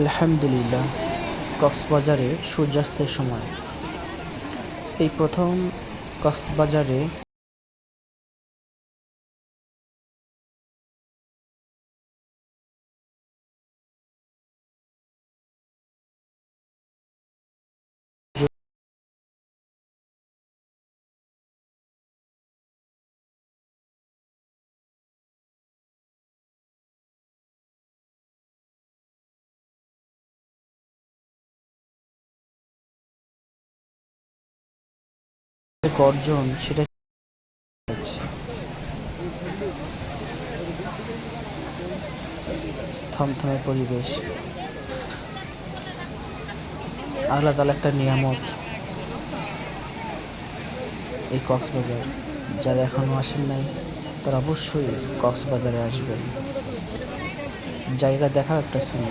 আলহামদুলিল্লাহ কক্সবাজারে সূর্যাস্তের সময়। এই প্রথম কক্সবাজারে গর্জন সেটা থমথমে পরিবেশ। আলাদা আলাদা একটা নিয়ামত। এই কক্সবাজার, যারা এখনও আসেন নাই, তারা অবশ্যই কক্সবাজারে আসবেন। জায়গা দেখা একটা শুনি